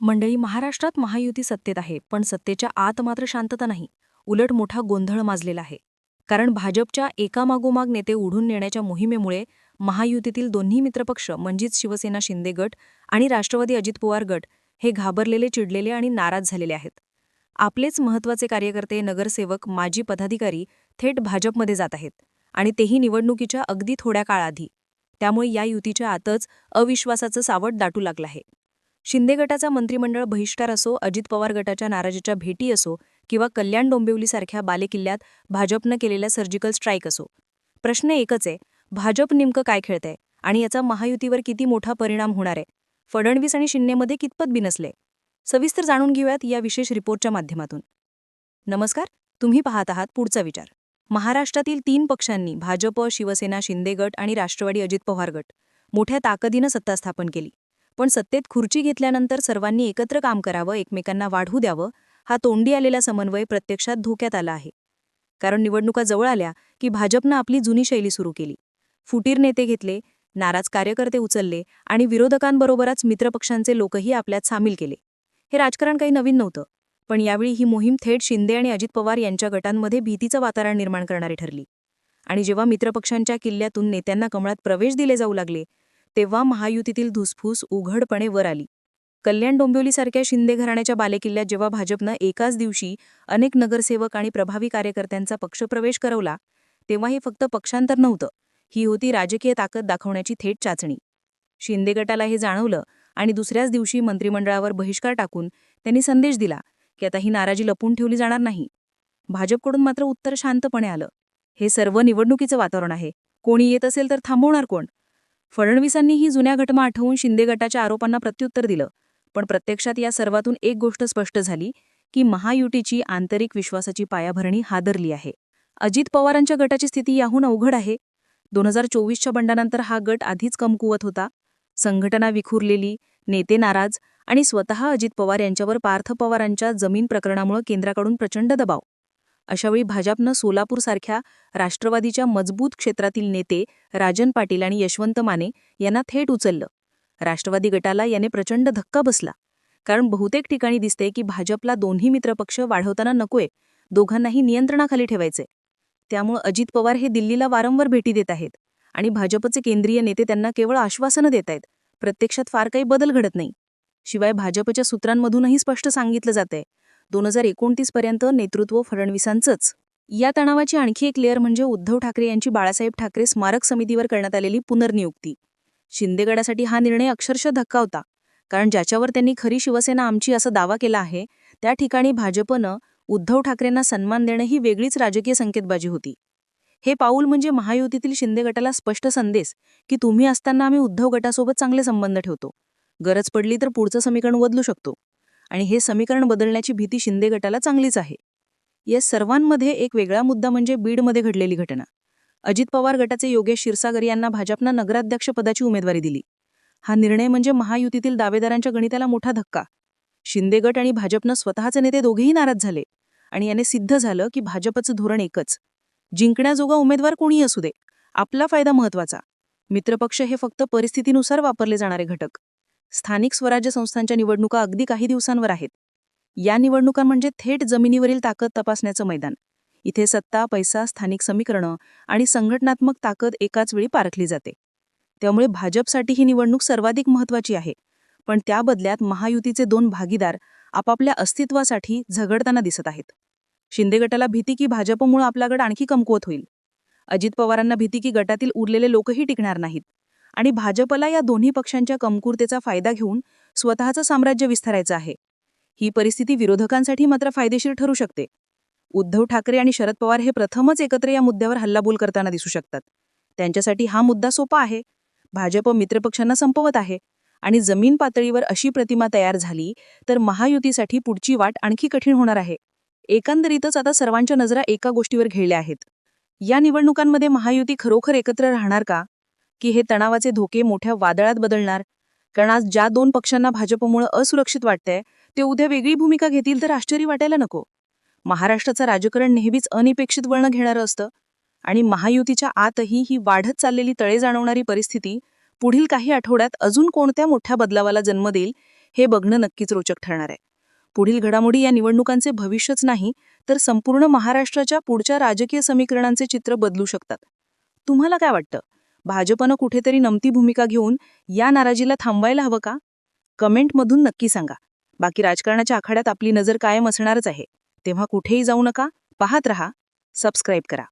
मंडळी महाराष्ट्रात महायुती सत्तेत आहे पण सत्तेच्या आत मात्र शांतता नाही. उलट मोठा गोंधळ माजलेला आहे. कारण भाजपच्या एकामागोमाग नेते उडून नेण्याच्या मोहिमेमुळे महायुतीतील दोन्ही मित्रपक्ष म्हणजेच शिवसेना शिंदे गट आणि राष्ट्रवादी अजित पवार गट हे घाबरलेले चिडलेले आणि नाराज झालेले आहेत. आपलेच महत्त्वाचे कार्यकर्ते नगरसेवक माजी पदाधिकारी थेट भाजपमध्ये जात आहेत आणि तेही निवडणुकीच्या अगदी थोड्या काळाआधी. त्यामुळे या युतीच्या आतच अविश्वासाचं सावट दाटू लागलं आहे. शिंदे गटाचा मंत्रिमंडळ बहिष्कार असो अजित पवार गटाच्या नाराजीच्या भेटी असो किंवा कल्याण डोंबिवलीसारख्या बालेकिल्ल्यात भाजपनं केलेल्या सर्जिकल स्ट्राईक असो. प्रश्न एकच आहे भाजप नेमकं काय खेळतंय आणि याचा महायुतीवर किती मोठा परिणाम होणार आहे? फडणवीस आणि शिंदेमध्ये कितपत बिनसले सविस्तर जाणून घेऊयात या विशेष रिपोर्टच्या माध्यमातून. नमस्कार तुम्ही पाहत आहात पुढचा विचार. महाराष्ट्रातील तीन पक्षांनी भाजप शिवसेना शिंदे गट आणि राष्ट्रवादी अजित पवार गट मोठ्या ताकदीनं सत्ता स्थापन केली. पण सत्तेत खुर्ची घेतल्यानंतर सर्वांनी एकत्र काम करावं एकमेकांना वाढू द्यावं हा तोंडी आलेला समन्वय प्रत्यक्षात धोक्यात आला आहे. कारण निवडणुका जवळ आल्या की भाजपनं आपली जुनी शैली सुरू केली. फुटीर नेते घेतले नाराज कार्यकर्ते उचलले आणि विरोधकांबरोबरच मित्रपक्षांचे लोकही आपल्यात सामील केले. हे राजकारण काही नवीन नव्हतं पण यावेळी ही मोहीम थेट शिंदे आणि अजित पवार यांच्या गटांमध्ये भीतीचं वातावरण निर्माण करणारी ठरली. आणि जेव्हा मित्रपक्षांच्या किल्ल्यातून नेत्यांना कमळात प्रवेश दिले जाऊ लागले तेव्हा महायुतीतील धुसफूस उघडपणे वर आली. कल्याण डोंबिवलीसारख्या शिंदे घराण्याच्या बालेकिल्ल्यात जेव्हा भाजपनं एकाच दिवशी अनेक नगरसेवक आणि प्रभावी कार्यकर्त्यांचा पक्षप्रवेश करवला तेव्हा हे फक्त पक्षांतर नव्हतं ही होती राजकीय ताकद दाखवण्याची थेट चाचणी. शिंदे गटाला हे जाणवलं आणि दुसऱ्याच दिवशी मंत्रिमंडळावर बहिष्कार टाकून त्यांनी संदेश दिला की आता ही नाराजी लपून ठेवली जाणार नाही. भाजपकडून मात्र उत्तर शांतपणे आलं. हे सर्व निवडणुकीचं वातावरण आहे. कोणी येत असेल तर थांबवणार कोण? फडणवीसांनी ही जुन्या घटना आठवून शिंदे गटाच्या आरोपांना प्रत्युत्तर दिलं. पण प्रत्यक्षात या सर्वातून एक गोष्ट स्पष्ट झाली की महायुतीची आंतरिक विश्वासाची पायाभरणी हादरली आहे. अजित पवारांच्या गटाची स्थिती याहून अवघड आहे. दोन हजार चोवीसच्या बंडानंतर हा गट आधीच कमकुवत होता. संघटना विखुरलेली नेते नाराज आणि स्वतः अजित पवार यांच्यावर पार्थ पवारांच्या जमीन प्रकरणामुळे केंद्राकडून प्रचंड दबाव. अशावेळी भाजपनं सोलापूरसारख्या राष्ट्रवादीच्या मजबूत क्षेत्रातील नेते राजन पाटील आणि यशवंत माने यांना थेट उचललं. राष्ट्रवादी गटाला याने प्रचंड धक्का बसला. कारण बहुतेक ठिकाणी दिसते की भाजपला दोन्ही मित्रपक्ष वाढवताना नकोय दोघांनाही नियंत्रणाखाली ठेवायचे त्यामुळे अजित पवार हे दिल्लीला वारंवार भेटी देत आहेत आणि भाजपचे केंद्रीय नेते त्यांना केवळ आश्वासनं देत आहेत. प्रत्यक्षात फार काही बदल घडत नाही. शिवाय भाजपच्या सूत्रांमधूनही स्पष्ट सांगितलं जातंय. दोन हजार एकोणतीस पर्यंत नेतृत्व फडणवीसांचंच. या तणावाची आणखी एक लेअर म्हणजे उद्धव ठाकरे यांची बाळासाहेब ठाकरे स्मारक समितीवर करण्यात आलेली पुनर्नियुक्ती. शिंदेगडासाठी हा निर्णय अक्षरशः धक्का होता कारण ज्याच्यावर त्यांनी खरी शिवसेना आमची असा दावा केला आहे त्या ठिकाणी भाजपनं उद्धव ठाकरेंना सन्मान देणं ही वेगळीच राजकीय संकेतबाजी होती. हे पाऊल म्हणजे महायुतीतील शिंदे गटाला स्पष्ट संदेश की तुम्ही असताना आम्ही उद्धव गटासोबत चांगले संबंध ठेवतो. गरज पडली तर पुढचं समीकरण बदलू शकतो. आणि हे समीकरण बदलण्याची भीती शिंदे गटाला चांगलीच आहे. या सर्वांमध्ये एक वेगळा मुद्दा म्हणजे बीडमध्ये घडलेली घटना. अजित पवार गटाचे योगेश क्षीरसागर यांना भाजपनं नगराध्यक्षपदाची उमेदवारी दिली. हा निर्णय म्हणजे महायुतीतील दावेदारांच्या गणिताला मोठा धक्का. शिंदे गट आणि भाजपनं स्वतःचे नेते दोघेही नाराज झाले आणि याने सिद्ध झालं की भाजपचं धोरण एकच. जिंकण्याजोगा उमेदवार कोणीही असू दे. आपला फायदा महत्त्वाचा मित्रपक्ष हे फक्त परिस्थितीनुसार वापरले जाणारे घटक. स्थानिक स्वराज्य संस्थांच्या निवडणुका अगदी काही दिवसांवर आहेत. या निवडणुका म्हणजे थेट जमिनीवरील ताकद तपासण्याचं मैदान. इथे सत्ता पैसा स्थानिक समीकरणं आणि संघटनात्मक ताकद एकाच वेळी पारखली जाते. त्यामुळे भाजपसाठी ही निवडणूक सर्वाधिक महत्वाची आहे. पण त्या बदल्यात महायुतीचे दोन भागीदार आपापल्या अस्तित्वासाठी झगडताना दिसत आहेत. शिंदे गटाला भीती की भाजपमुळे आपला गट आणखी कमकुवत होईल. अजित पवारांना भीती की गटातील उरलेले लोकही टिकणार नाहीत. आणि भाजपला या दोन्ही पक्षांच्या कमकुरतेचा फायदा घेऊन स्वतःचं साम्राज्य विस्तारायचं आहे. ही परिस्थिती विरोधकांसाठी मात्र फायदेशीर ठरू शकते. उद्धव ठाकरे आणि शरद पवार हे प्रथमच एकत्र या मुद्द्यावर हल्लाबोल करताना दिसू शकतात. त्यांच्यासाठी हा मुद्दा सोपा आहे. भाजप मित्रपक्षांना संपवत आहे आणि जमीन पातळीवर अशी प्रतिमा तयार झाली तर महायुतीसाठी पुढची वाट आणखी कठीण होणार आहे. एकंदरीतच आता सर्वांच्या नजरा एका गोष्टीवर घेळल्या आहेत. या निवडणुकांमध्ये महायुती खरोखर एकत्र राहणार का? की हे तणावाचे धोके मोठ्या वादळात बदलणार. कारण आज ज्या दोन पक्षांना भाजपमुळे असुरक्षित वाटतंय ते उद्या वेगळी भूमिका घेतील तर आश्चर्य वाटायला नको. महाराष्ट्राचं राजकारण नेहमीच अनिपेक्षित वळण घेणारं असतं. आणि महायुतीच्या आतही ही वाढत चाललेली तळे जाणवणारी परिस्थिती पुढील काही आठवड्यात अजून कोणत्या मोठ्या बदलावाला जन्म देईल हे बघणं नक्कीच रोचक ठरणार आहे. पुढील घडामोडी या निवडणुकांचे भविष्यच नाही तर संपूर्ण महाराष्ट्राच्या पुढच्या राजकीय समीकरणांचे चित्र बदलू शकतात. तुम्हाला काय वाटतं? भाजपनं कुठेतरी नमती भूमिका घेऊन या नाराजीला थांबवायला हवं का? कमेंटमधून नक्की सांगा. बाकी राजकारणाच्या आखाड्यात आपली नजर कायम असणारच आहे. तेव्हा कुठेही जाऊ नका पाहत रहा सबस्क्राईब करा.